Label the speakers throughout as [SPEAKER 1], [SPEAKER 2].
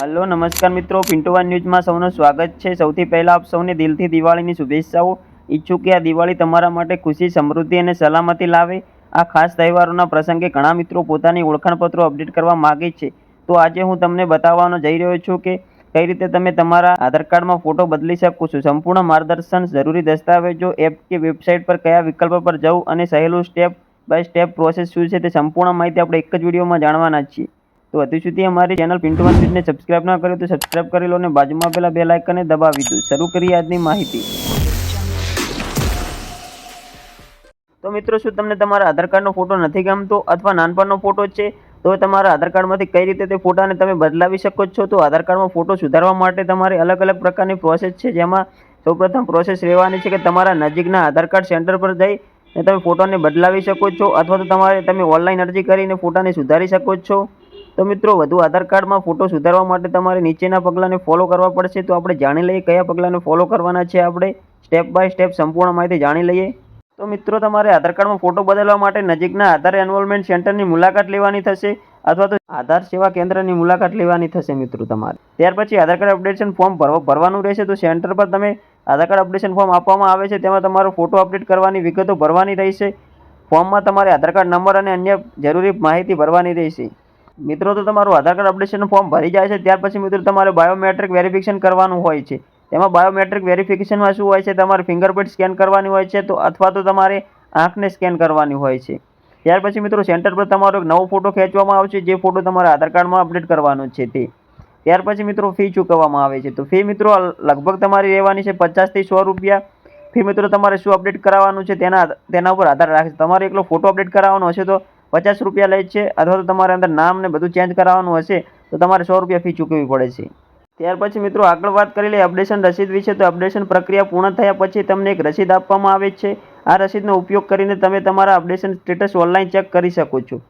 [SPEAKER 1] Hello, નમસ્કાર મિત્રો. Pintu one ન્યૂઝમાં સૌનું સ્વાગત છે. સૌથી પહેલાં આપ સૌને દિલથી દિવાળીની શુભેચ્છાઓ ઈચ્છું કે આ દિવાળી તમારા માટે ખુશી, સમૃદ્ધિ અને સલામતી લાવે. આ ખાસ તહેવારોના પ્રસંગે ઘણા મિત્રો પોતાની ઓળખાણપત્રો અપડેટ કરવા માગે છે. તો આજે હું તમને બતાવવાનો જઈ રહ્યો છું કે કઈ રીતે તમે તમારા આધાર કાર્ડમાં ફોટો બદલી શકો છો. સંપૂર્ણ માર્ગદર્શન જરૂરી દસ્તાવેજો, એપ કે વેબસાઇટ પર કયા વિકલ્પ પર જવું અને સહેલું સ્ટેપ બાય સ્ટેપ પ્રોસેસ શું છે તે સંપૂર્ણ માહિતી આપણે એક જ વિડીયોમાં જાણવાના છીએ. તો અતિ સુધી અમારી ચેનલ પિન્ટુ વન ન્યૂઝને સબસ્ક્રાઇબ ના કર્યો તો સબસ્ક્રાઇબ કરી લો અને બાજુમાં પેલા બે લાઇકને દબાવી દો. શરૂ કરીએ આજની માહિતી. તો મિત્રો, શું તમને તમારા આધાર કાર્ડનો ફોટો નથી ગમતો અથવા નાનપણનો ફોટો છે, તો તમારા આધાર કાર્ડમાંથી કઈ રીતે તે ફોટાને તમે બદલાવી શકો છો? તો આધાર કાર્ડમાં ફોટો સુધારવા માટે તમારે અલગ અલગ પ્રકારની પ્રોસેસ છે. જેમાં સૌપ્રથમ પ્રોસેસ રહેવાની છે કે તમારા નજીકના આધાર કાર્ડ સેન્ટર પર જઈ અને તમે ફોટોને બદલાવી શકો છો અથવા તો તમારે, તમે ઓનલાઈન અરજી કરીને ફોટાને સુધારી શકો છો. તો મિત્રો, વધુ આધાર કાર્ડમાં ફોટો સુધારવા માટે તમારે નીચેના પગલાંને ફોલો કરવા પડશે. તો આપણે જાણી લઈએ કયા પગલાંને ફોલો કરવાના છે આપણે. સ્ટેપ બાય સ્ટેપ સંપૂર્ણ માહિતી જાણી લઈએ. તો મિત્રો, તમારે આધાર કાર્ડમાં ફોટો બદલવા માટે નજીકના આધાર એનરોલમેન્ટ સેન્ટરની મુલાકાત લેવાની થશે અથવા તો આધાર સેવા કેન્દ્રની મુલાકાત લેવાની થશે મિત્રો તમારે. ત્યાર પછી આધાર કાર્ડ અપડેશન ફોર્મ ભરવા ભરવાનું રહેશે. તો સેન્ટર પર તમે આધાર કાર્ડ અપડેશન ફોર્મ આપવામાં આવે છે. તેમાં તમારો ફોટો અપડેટ કરવાની વિગતો ભરવાની રહેશે. ફોર્મમાં તમારે આધાર કાર્ડ નંબર અને અન્ય જરૂરી માહિતી ભરવાની રહેશે. મિત્રો, તો તમારું આધાર કાર્ડ અપડેશન ફોર્મ ભરી જાય છે. ત્યાર પછી મિત્રો, તમારે બાયોમેટ્રિક વેરિફિકેશન કરવાનું હોય છે. તેમાં બાયોમેટ્રિક વેરિફિકેશનમાં શું હોય છે? તમારે ફિંગરપ્રિન્ટ સ્કેન કરવાની હોય છે તો અથવા તો તમારે આંખને સ્કેન કરવાની હોય છે. ત્યાર પછી મિત્રો સેન્ટર પર તમારો એક નવો ફોટો ખેંચવામાં આવશે. જે ફોટો તમારા આધાર કાર્ડમાં અપડેટ કરવાનો છે તે. ત્યાર પછી મિત્રો ફી ચૂકવવામાં આવે છે. તો ફી મિત્રો, લગભગ તમારી રહેવાની છે પચાસથી સો રૂપિયા. ફી મિત્રો, તમારે શું અપડેટ કરાવવાનું છે તેના તેના ઉપર આધાર રાખશે તમારે એકલો ફોટો અપડેટ કરાવવાનો હશે તો પચાસ રૂપિયા લે છે અથવા તો તમારે અંદર નામ ને બધું ચેન્જ કરાવવાનું હશે, તો તમારે સો રૂપિયા ફી ચૂકવવી પડે છે. ત્યાર પછી મિત્રો આગળ વાત કરી લઈએ અપડેશન રસીદ વિશે, તો અપડેશન પ્રક્રિયા પૂર્ણ થયા પછી તમને એક રસીદ આપવામાં આવે છે. આ રસીદનો ઉપયોગ કરીને તમે તમારા અપડેશન સ્ટેટસ ઓનલાઈન ચેક કરી શકો છો.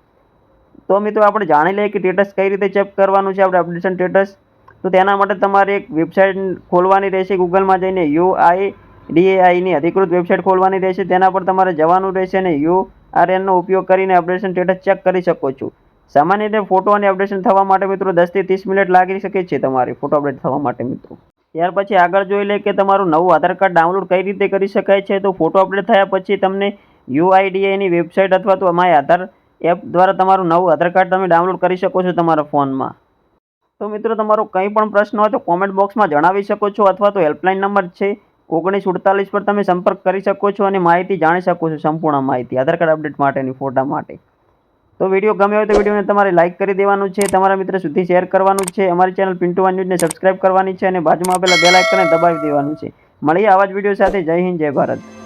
[SPEAKER 1] તો મિત્રો આપણે જાણી લઈએ કે સ્ટેટસ કઈ રીતે ચેક કરવાનું છે આપણે અપડેશન સ્ટેટસ તો તેના માટે તમારે એક વેબસાઇટ ખોલવાની રહેશે, ગૂગલમાં જઈને યુ આઈ ડીએઆઈની અધિકૃત વેબસાઇટ ખોલવાની રહેશે, તેના પર તમારે જવાનું રહેશે અને યુ આર એનનો ઉપયોગ કરીને અપડેશન સ્ટેટસ ચેક કરી શકો છો. સામાન્ય રીતે ફોટો અને અપડેશન થવા માટે મિત્રો દસથી ત્રીસ મિનિટ લાગી શકે છે તમારે ફોટો અપડેટ થવા માટે મિત્રો. ત્યાર પછી આગળ જોઈ લે કે તમારું નવું આધાર કાર્ડ ડાઉનલોડ કઈ રીતે કરી શકાય છે? તો ફોટો અપડેટ થયા પછી તમને યુઆઈડીએની વેબસાઇટ અથવા તો માય આધાર એપ દ્વારા તમારું નવું આધાર કાર્ડ તમે ડાઉનલોડ કરી શકો છો તમારા ફોનમાં તો મિત્રો તમારો કંઈ પણ પ્રશ્ન હોય તો કોમેન્ટ બોક્સમાં જણાવી શકો છો અથવા તો હેલ્પલાઇન નંબર છે ઓગણીસ સુડતાલીસ પર તમે સંપર્ક કરી શકો છો અને માહિતી જાણી શકો છો સંપૂર્ણ માહિતી, આધાર કાર્ડ અપડેટ માટેની ફોટા માટે. તો વીડિયો ગમે હોય તો વિડીયોને તમારે લાઇક કરી દેવાનું છે, તમારા મિત્ર સુધી શેર કરવાનું છે, અમારી ચેનલ પિન્ટુ વન ન્યૂઝને સબસ્ક્રાઇબ કરવાની છે અને બાજુમાં આપેલા બેલ આઇકનને દબાવી દેવાનું છે. મળીએ આવા જ વીડિયો સાથે, જય હિન્દ, જય ભારત.